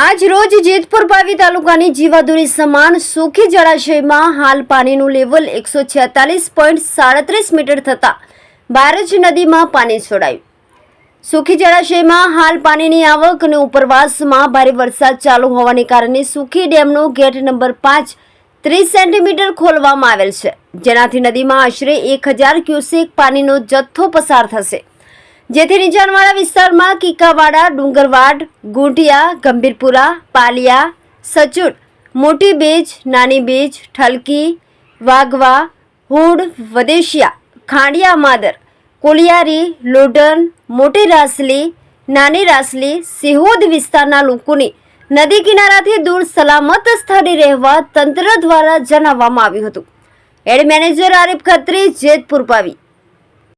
આજ રોજ જેતપુર પાવી તાલુકાની જીવાદોરી સમાન સુખી જળાશયમાં હાલ પાણીનું લેવલ એકસો છેતાલીસ પોઈન્ટ સાડત્રીસ મીટર થતાં બારજ નદીમાં પાણી છોડાયું. સુખી જળાશયમાં હાલ પાણીની આવક અને ઉપરવાસમાં ભારે વરસાદ ચાલુ હોવાને કારણે સુખી ડેમનો ગેટ નંબર પાંચ ત્રીસ સેન્ટીમીટર ખોલવામાં આવેલ છે. જેનાથી નદીમાં આશરે એક હજાર ક્યુસેક પાણીનો જથ્થો પસાર થશે. જેથી નીચાણવાળા વિસ્તારમાં કીકાવાડા, ડુંગરવાડ ગુંટિયા ગંભીરપુરા, પાલિયા સચુટ મોટી બેજ, નાની બેજ, ઠલકી, વાઘવા, હુડ, વદેશિયા, ખાંડિયા, માદર, કોલિયારી લોડન મોટી રાસલી, નાની રાસલી, સિહોદ વિસ્તારના લોકોની નદી કિનારાથી દૂર સલામત સ્થળે રહેવા તંત્ર દ્વારા જણાવવામાં આવ્યું હતું. Ad manager Arif Khatri Jetpur Pavi.